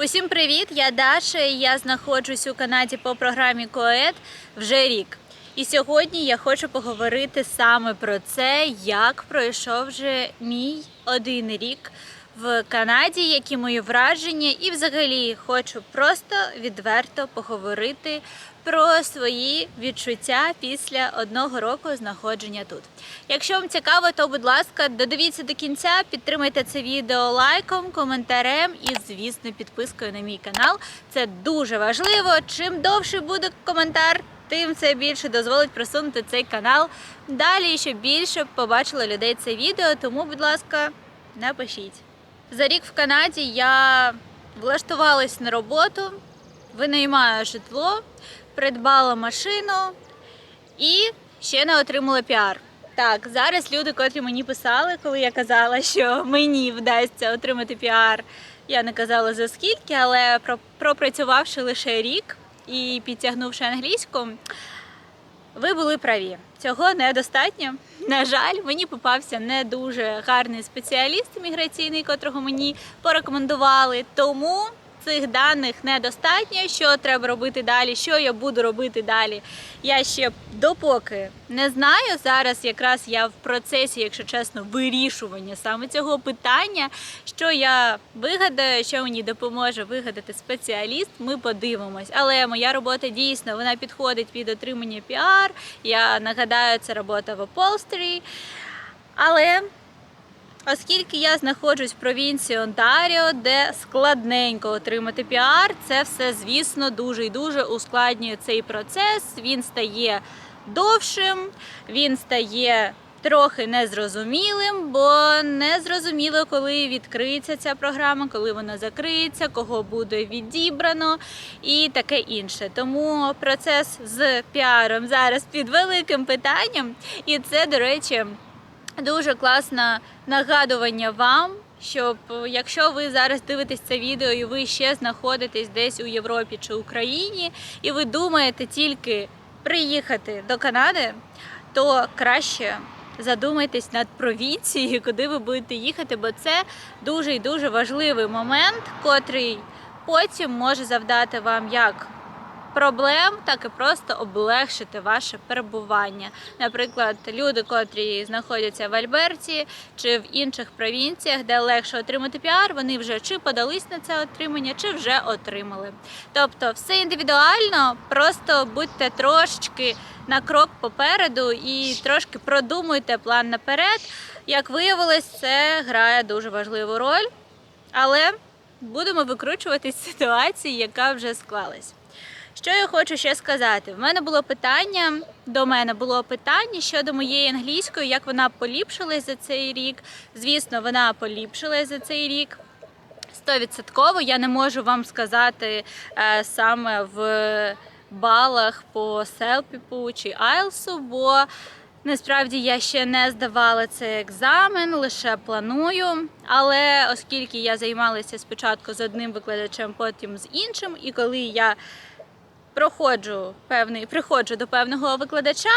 Усім привіт! Я Даша. і Я знаходжусь у Канаді по програмі КОЕД вже рік. І сьогодні я хочу поговорити саме про це, як пройшов вже мій один рік в Канаді, які мої враження, і взагалі хочу просто відверто поговорити про свої відчуття після одного року знаходження тут. Якщо вам цікаво, то будь ласка, додивіться до кінця, підтримайте це відео лайком, коментарем і, звісно, підпискою на мій канал. Це дуже важливо. Чим довше буде коментар, тим це більше дозволить просунути цей канал далі, щоб більше побачило людей це відео. Тому, будь ласка, напишіть. За рік в Канаді я влаштувалась на роботу, винаймаю житло, придбала машину і ще не отримала піар. Так, зараз люди, котрі мені писали, коли я казала, що мені вдасться отримати піар, я не казала за скільки, але про- пропрацювавши лише рік і підтягнувши англійську, ви були праві. Цього недостатньо. На жаль, мені попався не дуже гарний спеціаліст міграційний, котрого мені порекомендували. Тому цих даних недостатньо. Що треба робити далі, що я буду робити далі. Я ще допоки не знаю. Зараз якраз я в процесі, якщо чесно, вирішування саме цього питання. Що я вигадаю, що мені допоможе вигадати спеціаліст, ми подивимось. Але моя робота дійсно вона підходить під отримання піар. Я нагадаю, це робота в Upholstery. Але Оскільки я знаходжусь в провінції Онтаріо, де складненько отримати піар, це все, звісно, дуже і дуже ускладнює цей процес. Він стає довшим, він стає трохи незрозумілим, бо незрозуміло, коли відкриється ця програма, коли вона закриється, кого буде відібрано і таке інше. Тому процес з піаром зараз під великим питанням, і це, до речі. Дуже класне нагадування вам, щоб е, якщо ви зараз дивитесь це відео і ви ще знаходитесь десь у Європі чи Україні, і ви думаєте тільки приїхати до Канади, то краще задумайтесь над провінцією, куди ви будете їхати, бо це дуже і дуже важливий момент, котрий потім може завдати вам як проблем, так і просто облегшити ваше перебування. Наприклад, люди, котрі знаходяться в Альберті чи в інших провінціях, де легше отримати піар, вони вже чи подались на це отримання, чи вже отримали. Тобто, все індивідуально, просто будьте трошечки на крок попереду і трошки продумуйте план наперед. Як виявилось, це грає дуже важливу роль, але будемо викручуватись з ситуації, яка вже склалась. Що я хочу ще сказати? В мене було питання до мене було питання щодо моєї англійської, як вона поліпшилась за цей рік. Звісно, вона поліпшилась за цей рік. Стовідсотково я не можу вам сказати е, саме в балах по селпіпу чи айлсу, бо насправді я ще не здавала цей екзамен, лише планую. Але оскільки я займалася спочатку з одним викладачем, потім з іншим, і коли я проходжу певний, приходжу до певного викладача.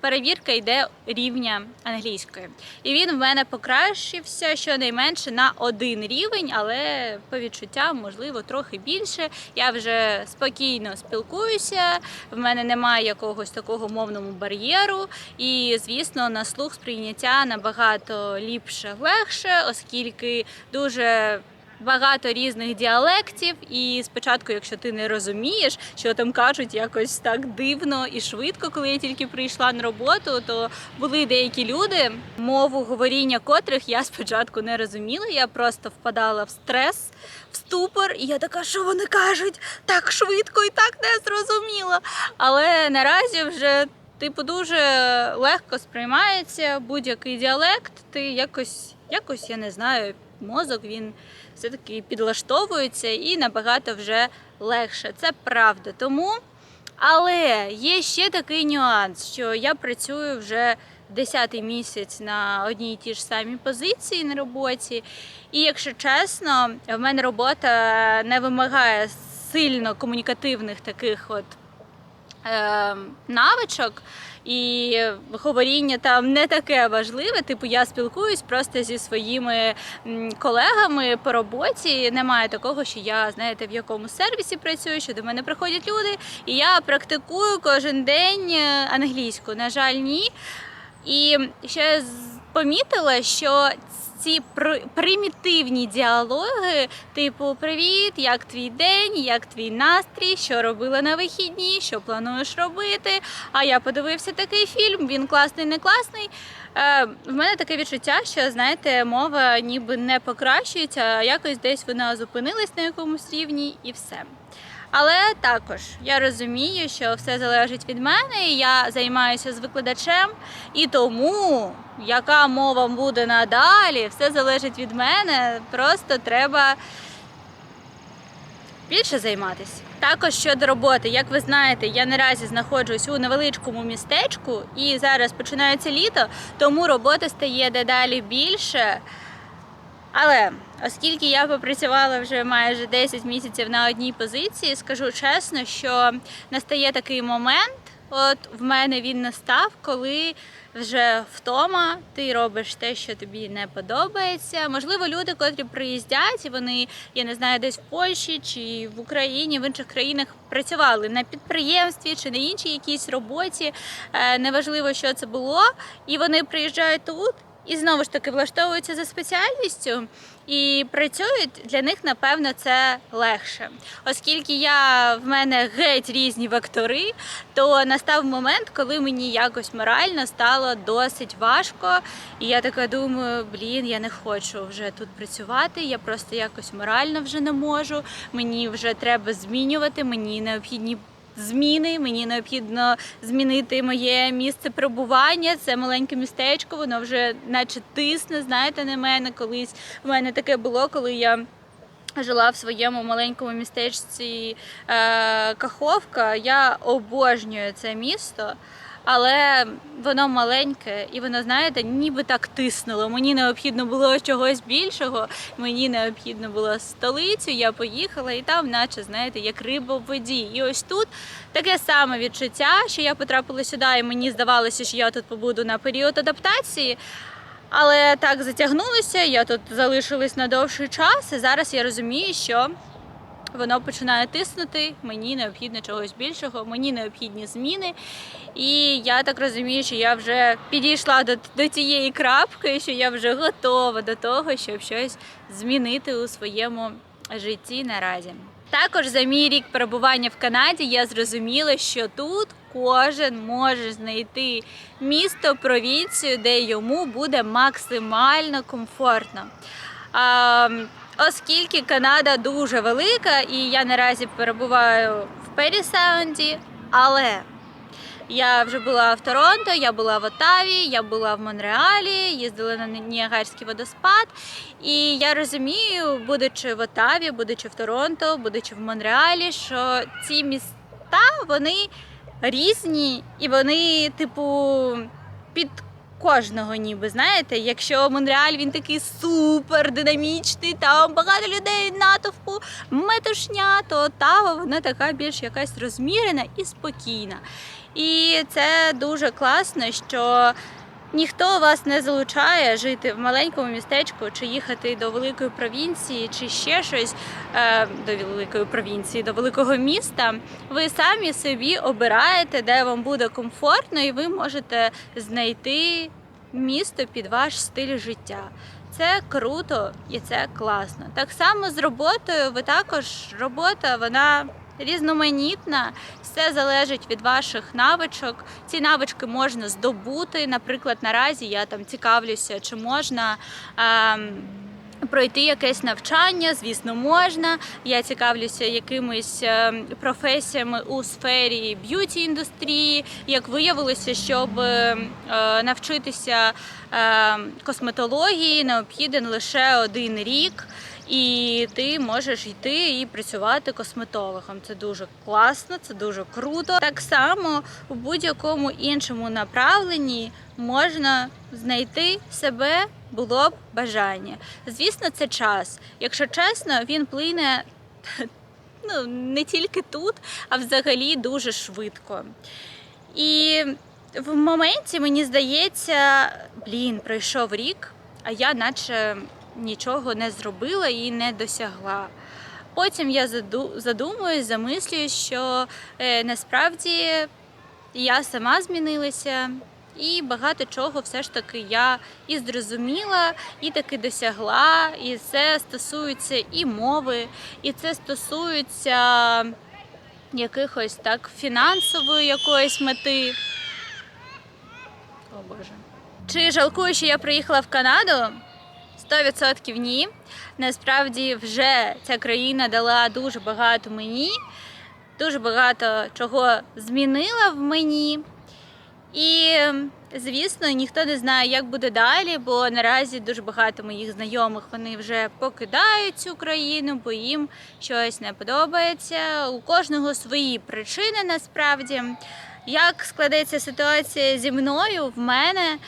Перевірка йде рівня англійської, і він в мене покращився щонайменше на один рівень, але по відчуттям можливо трохи більше. Я вже спокійно спілкуюся. В мене немає якогось такого мовного бар'єру, і звісно, на слух сприйняття набагато ліпше, легше, оскільки дуже багато різних діалектів, і спочатку, якщо ти не розумієш, що там кажуть якось так дивно і швидко, коли я тільки прийшла на роботу, то були деякі люди, мову говоріння котрих я спочатку не розуміла. Я просто впадала в стрес, в ступор, і я така, що вони кажуть так швидко і так не зрозуміла. Але наразі вже. Типу дуже легко сприймається будь-який діалект. Ти якось, якось я не знаю, мозок він все-таки підлаштовується і набагато вже легше. Це правда. Тому, але є ще такий нюанс, що я працюю вже 10-й місяць на одній і тій ж самій позиції на роботі. І якщо чесно, в мене робота не вимагає сильно комунікативних таких от е, навичок. І говоріння там не таке важливе. Типу, я спілкуюсь просто зі своїми колегами по роботі. Немає такого, що я знаєте в якому сервісі працюю, що до мене приходять люди, і я практикую кожен день е, англійську. На жаль, ні. І ще з- помітила, що ці пр- примітивні діалоги, типу Привіт, як твій день, як твій настрій, що робила на вихідні, що плануєш робити. А я подивився такий фільм, він класний, не класний. Е, в мене таке відчуття, що знаєте, мова ніби не покращується, а якось десь вона зупинилась на якомусь рівні і все. Але також я розумію, що все залежить від мене. і Я займаюся з викладачем, і тому яка мова буде надалі, все залежить від мене. Просто треба більше займатися. Також щодо роботи, як ви знаєте, я наразі знаходжусь у невеличкому містечку, і зараз починається літо, тому роботи стає дедалі більше. Але оскільки я попрацювала вже майже 10 місяців на одній позиції, скажу чесно, що настає такий момент. От в мене він настав, коли вже втома, ти робиш те, що тобі не подобається. Можливо, люди, котрі приїздять, вони, я не знаю, десь в Польщі чи в Україні, в інших країнах працювали на підприємстві чи на іншій якійсь роботі. е, Неважливо, що це було, і вони приїжджають тут. І знову ж таки влаштовуються за спеціальністю і працюють для них, напевно, це легше. Оскільки я в мене геть різні вектори, то настав момент, коли мені якось морально стало досить важко. І я така думаю, блін, я не хочу вже тут працювати. Я просто якось морально вже не можу. Мені вже треба змінювати, мені необхідні зміни. Мені необхідно змінити моє місце перебування. Це маленьке містечко, воно вже наче тисне, знаєте, на мене. Колись в мене таке було, коли я. Жила в своєму маленькому містечці е, Каховка. Я обожнюю це місто, але воно маленьке і воно, знаєте, ніби так тиснуло. Мені необхідно було чогось більшого. Мені необхідно було столицю. Я поїхала, і там, наче, знаєте, як риба в воді. І ось тут таке саме відчуття, що я потрапила сюди, і мені здавалося, що я тут побуду на період адаптації. Але так затягнулося, я тут залишилась на довший час, і зараз я розумію, що воно починає тиснути. Мені необхідно чогось більшого, мені необхідні зміни. І я так розумію, що я вже підійшла до, до тієї крапки, що я вже готова до того, щоб щось змінити у своєму житті наразі. Також за мій рік перебування в Канаді я зрозуміла, що тут кожен може знайти місто, провінцію, де йому буде максимально комфортно. Оскільки Канада дуже велика, і я наразі перебуваю в Пері Саунді, але я вже була в Торонто, я була в Отаві, я була в Монреалі, їздила на Ніагарський водоспад. І я розумію, будучи в Отаві, будучи в Торонто, будучи в Монреалі, що ці міста вони різні і вони, типу, під кожного ніби, знаєте, якщо Монреаль він такий супер динамічний, там багато людей натовпу, метушня, то Тава вона така більш якась розмірена і спокійна. І це дуже класно, що ніхто вас не залучає жити в маленькому містечку, чи їхати до великої провінції, чи ще щось е, до великої провінції, до великого міста. Ви самі собі обираєте, де вам буде комфортно, і ви можете знайти місто під ваш стиль життя. Це круто і це класно. Так само з роботою. Ви також робота, вона різноманітна, все залежить від ваших навичок. Ці навички можна здобути. Наприклад, наразі я там цікавлюся, чи можна. ем, Пройти якесь навчання, звісно, можна. Я цікавлюся якимись ем, професіями у сфері б'юті індустрії. Як виявилося, щоб е, навчитися е, косметології, необхіден лише один рік. І ти можеш йти і працювати косметологом. Це дуже класно, це дуже круто. Так само у будь-якому іншому направленні можна знайти себе, було б бажання. Звісно, це час. Якщо чесно, він плине ну, не тільки тут, а взагалі дуже швидко. І в моменті мені здається, блін, пройшов рік, а я наче нічого не зробила і не досягла. Потім я заду- задумуюсь, замислююсь, що е, насправді я сама змінилася, і багато чого все ж таки я і зрозуміла, і таки досягла. І це стосується і мови, і це стосується якихось так фінансової якоїсь мети. О Боже. Чи жалкую, що я приїхала в Канаду? 100% ні. Насправді вже ця країна дала дуже багато мені, дуже багато чого змінила в мені. І, звісно, ніхто не знає, як буде далі, бо наразі дуже багато моїх знайомих вони вже покидають цю країну, бо їм щось не подобається. У кожного свої причини насправді. Як складеться ситуація зі мною в мене?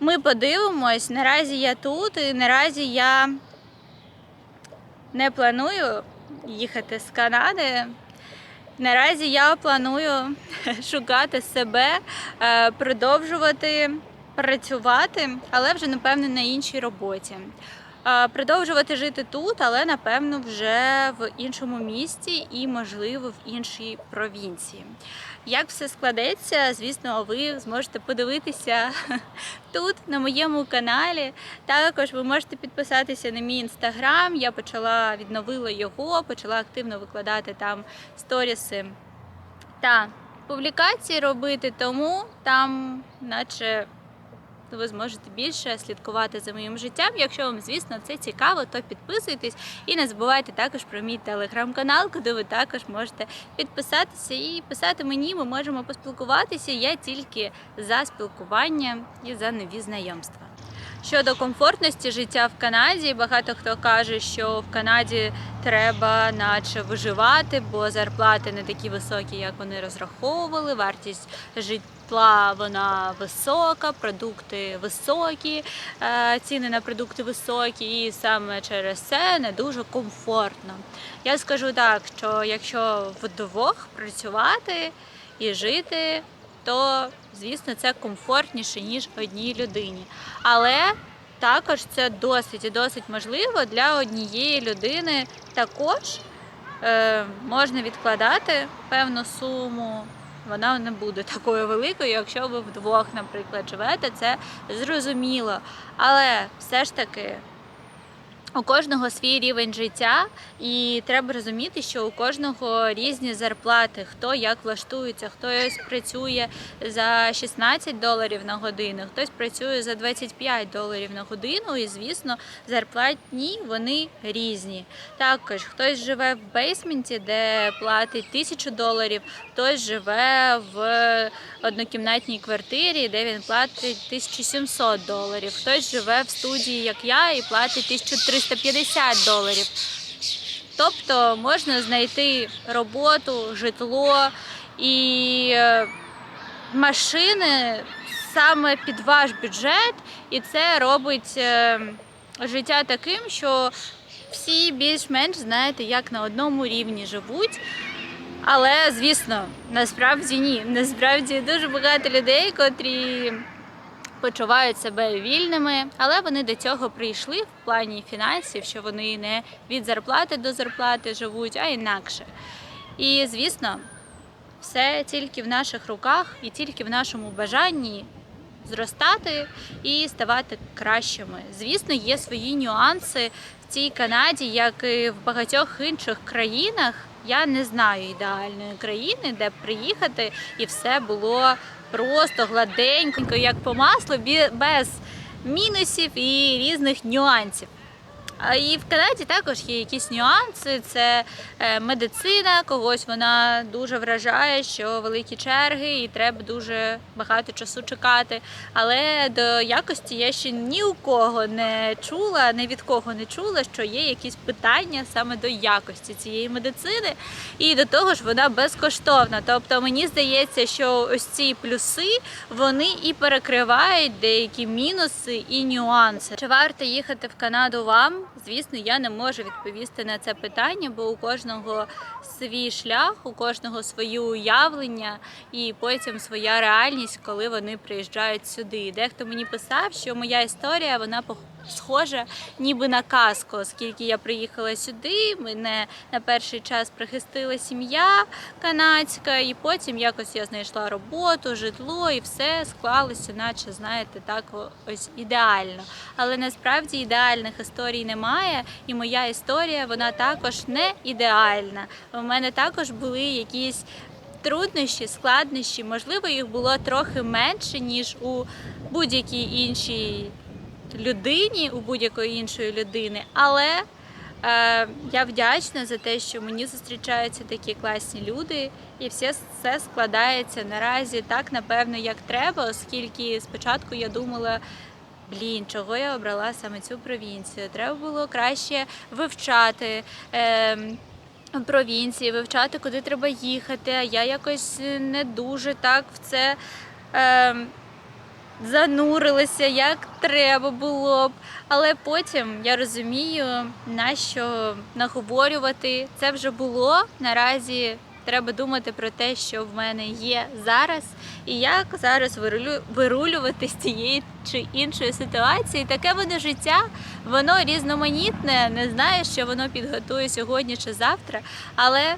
Ми подивимось. Наразі я тут, і наразі я не планую їхати з Канади. Наразі я планую шукати себе, е, продовжувати працювати, але вже напевно на іншій роботі. Е, Продовжувати жити тут, але напевно вже в іншому місті і, можливо, в іншій провінції. Як все складеться, звісно, ви зможете подивитися тут, на моєму каналі. Також ви можете підписатися на мій інстаграм. Я почала відновила його, почала активно викладати там сторіси та публікації робити, тому там, наче. Ви зможете більше слідкувати за моїм життям. Якщо вам, звісно, це цікаво, то підписуйтесь і не забувайте також про мій телеграм-канал, куди ви також можете підписатися і писати мені. Ми можемо поспілкуватися. Я тільки за спілкування і за нові знайомства. Щодо комфортності життя в Канаді, багато хто каже, що в Канаді треба наче виживати, бо зарплати не такі високі, як вони розраховували. Вартість житла вона висока, продукти високі, е, ціни на продукти високі, і саме через це не дуже комфортно. Я скажу так, що якщо вдвох працювати і жити, то звісно це комфортніше ніж одній людині. Але також це досить і досить можливо для однієї людини також е, можна відкладати певну суму. Вона не буде такою великою, якщо ви вдвох, наприклад, живете, це зрозуміло. Але все ж таки у кожного свій рівень життя, і треба розуміти, що у кожного різні зарплати, хто як влаштується, хтось працює за 16 доларів на годину, хтось працює за 25 доларів на годину, і звісно, зарплатні вони різні. Також хтось живе в бейсменті, де платить 1000 доларів, хтось живе в однокімнатній квартирі, де він платить 1700 доларів, хтось живе в студії, як я, і платить 1350 доларів. Тобто можна знайти роботу, житло і е, машини саме під ваш бюджет, і це робить е, життя таким, що всі більш-менш знаєте, як на одному рівні живуть. Але звісно, насправді ні. Насправді дуже багато людей, котрі почувають себе вільними, але вони до цього прийшли в плані фінансів, що вони не від зарплати до зарплати живуть, а інакше. І звісно, все тільки в наших руках і тільки в нашому бажанні зростати і ставати кращими. Звісно, є свої нюанси в цій Канаді, як і в багатьох інших країнах. Я не знаю ідеальної країни, де б приїхати і все було просто гладенько, як по маслу, без мінусів і різних нюансів. І в Канаді також є якісь нюанси. Це е, медицина, когось вона дуже вражає, що великі черги, і треба дуже багато часу чекати. Але до якості я ще ні у кого не чула, ні від кого не чула, що є якісь питання саме до якості цієї медицини. І до того ж вона безкоштовна. Тобто мені здається, що ось ці плюси вони і перекривають деякі мінуси і нюанси. Чи варто їхати в Канаду вам? Звісно, я не можу відповісти на це питання, бо у кожного свій шлях, у кожного своє уявлення і потім своя реальність, коли вони приїжджають сюди. Дехто мені писав, що моя історія вона схожа ніби на казку, оскільки я приїхала сюди, мене на перший час прихистила сім'я канадська, і потім якось я знайшла роботу, житло, і все склалося, наче знаєте, так ось ідеально. Але насправді ідеальних історій немає, і моя історія вона також не ідеальна. У мене також були якісь. Труднощі, складнощі, можливо, їх було трохи менше, ніж у будь-якій іншій людині, у будь-якої іншої людини. Але е, я вдячна за те, що мені зустрічаються такі класні люди, і все це складається наразі так, напевно, як треба, оскільки спочатку я думала. Блін, чого я обрала саме цю провінцію? Треба було краще вивчати. Е, провінції, вивчати, куди треба їхати. Я якось не дуже так в це е, занурилася, як треба було б. Але потім я розумію, на що наговорювати. Це вже було. Наразі треба думати про те, що в мене є зараз, і як зараз вирулю- вирулювати з тієї чи іншої ситуації. Таке воно життя, воно різноманітне, не знаю, що воно підготує сьогодні чи завтра, але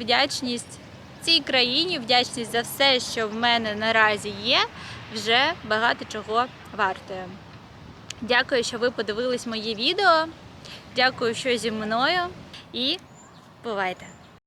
вдячність цій країні, вдячність за все, що в мене наразі є, вже багато чого вартує. Дякую, що ви подивились моє відео. Дякую, що зі мною. І бувайте!